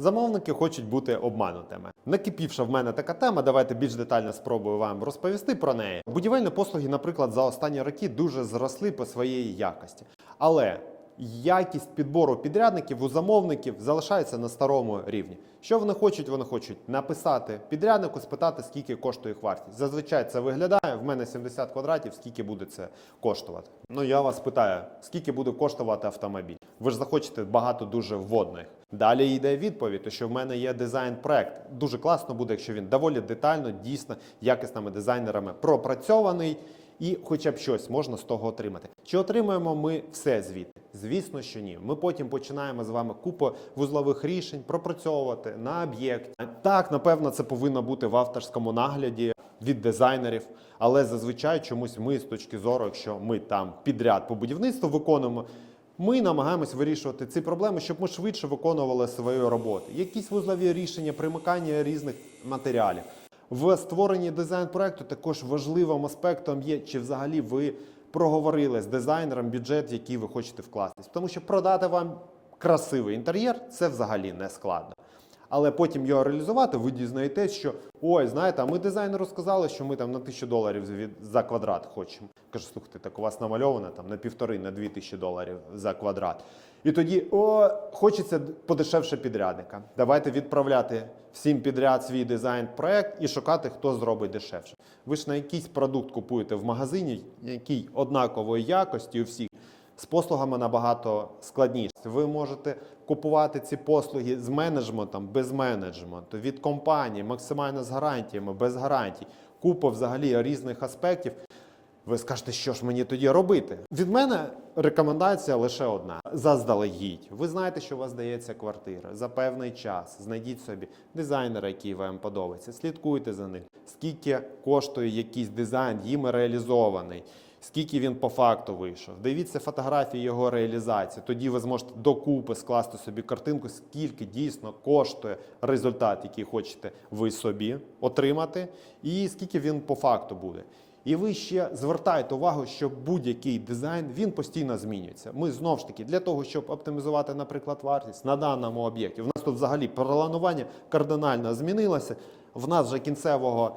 Замовники хочуть бути обманутими. Накипівша в мене така тема. Давайте більш детально спробую вам розповісти про неї. Будівельні послуги, наприклад, за останні роки дуже зросли по своїй якості, але якість підбору підрядників у замовників залишається на старому рівні. Що вони хочуть? Вони хочуть написати підряднику, спитати, скільки коштує вартість. Зазвичай це виглядає. В мене 70 квадратів, скільки буде це коштувати. Ну я вас питаю, скільки буде коштувати автомобіль? Ви ж захочете багато дуже вводних. Далі йде відповідь, що в мене є дизайн-проект. Дуже класно буде, якщо він доволі детально, дійсно, якісними дизайнерами пропрацьований, і хоча б щось можна з того отримати. Чи отримуємо ми все звідти? Звісно, що ні. Ми потім починаємо з вами купу вузлових рішень пропрацьовувати на об'єкті. Так, напевно, це повинно бути в авторському нагляді від дизайнерів, але зазвичай чомусь ми з точки зору, якщо ми там підряд по будівництву виконуємо. Ми намагаємось вирішувати ці проблеми, щоб ми швидше виконували свою роботу. Якісь вузлові рішення, примикання різних матеріалів. В створенні дизайн-проекту також важливим аспектом є, чи взагалі ви проговорили з дизайнером бюджет, який ви хочете вкластись. Тому що продати вам красивий інтер'єр це взагалі не складно. Але потім його реалізувати, ви дізнаєтесь, що ой, знаєте, а ми дизайнеру сказали, що ми там на тисячу доларів за квадрат хочемо. Кажу, слухайте, так у вас намальовано там на півтори, на дві тисячі доларів за квадрат. І тоді о, хочеться подешевше підрядника. Давайте відправляти всім підряд свій дизайн-проект і шукати, хто зробить дешевше. Ви ж на якийсь продукт купуєте в магазині, який однакової якості у всіх. З послугами набагато складніше. Ви можете купувати ці послуги з менеджментом, без менеджменту, від компанії, максимально з гарантіями, без гарантій. Купа взагалі різних аспектів. Ви скажете, що ж мені тоді робити? Від мене рекомендація лише одна: заздалегідь. Ви знаєте, що у вас дається квартира за певний час. Знайдіть собі дизайнера, який вам подобається. Слідкуйте за ним. Скільки коштує якийсь дизайн, їм реалізований. Скільки він по факту вийшов? Дивіться фотографії його реалізації. Тоді ви зможете докупи скласти собі картинку, скільки дійсно коштує результат, який хочете ви собі отримати, і скільки він по факту буде. І ви ще звертаєте увагу, що будь-який дизайн він постійно змінюється. Ми знов ж таки для того, щоб оптимізувати, наприклад, вартість на даному об'єкті. В нас тут взагалі планування кардинально змінилося. В нас вже кінцевого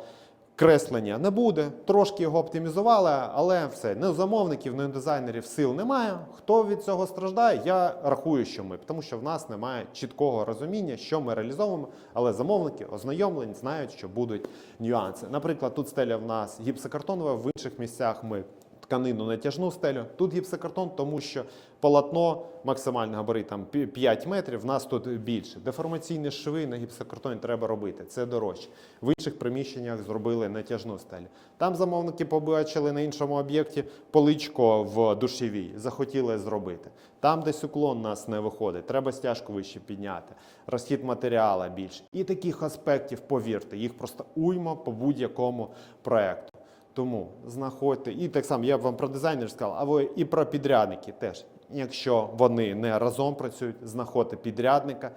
креслення не буде. Трошки його оптимізували, але все не у замовників, не у дизайнерів сил немає. Хто від цього страждає? Я рахую, що ми, тому що в нас немає чіткого розуміння, що ми реалізовуємо, але замовники ознайомлені, знають, що будуть нюанси. Наприклад, тут стеля в нас гіпсокартонова, в інших місцях ми тканину натяжну стелю. Тут гіпсокартон, тому що полотно максимально габарит там 5 метрів, в нас тут більше. Деформаційні шви на гіпсокартоні треба робити, це дорожче. В інших приміщеннях зробили натяжну стелю. Там замовники побачили на іншому об'єкті поличко в душевій, захотіли зробити. Там, десь уклон нас не виходить, треба стяжку вище підняти, розхід матеріала більше. І таких аспектів, повірте, їх просто уйма по будь-якому проекту. Тому знаходьте, і так само я б вам про дизайнерів сказав, а ви і про підрядники теж. Якщо вони не разом працюють, знаходьте підрядника,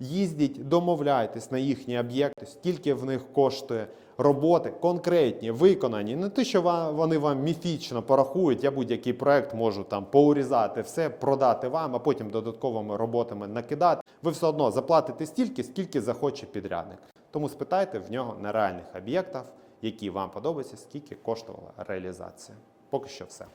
їздіть, домовляйтесь на їхні об'єкти, скільки в них коштує роботи, конкретні, виконані. Не те, що вони вам міфічно порахують, я будь-який проект можу там поурізати все, продати вам, а потім додатковими роботами накидати. Ви все одно заплатите стільки, скільки захоче підрядник. Тому спитайте в нього на реальних об'єктах, які вам подобаються, скільки коштувала реалізація. Поки що все.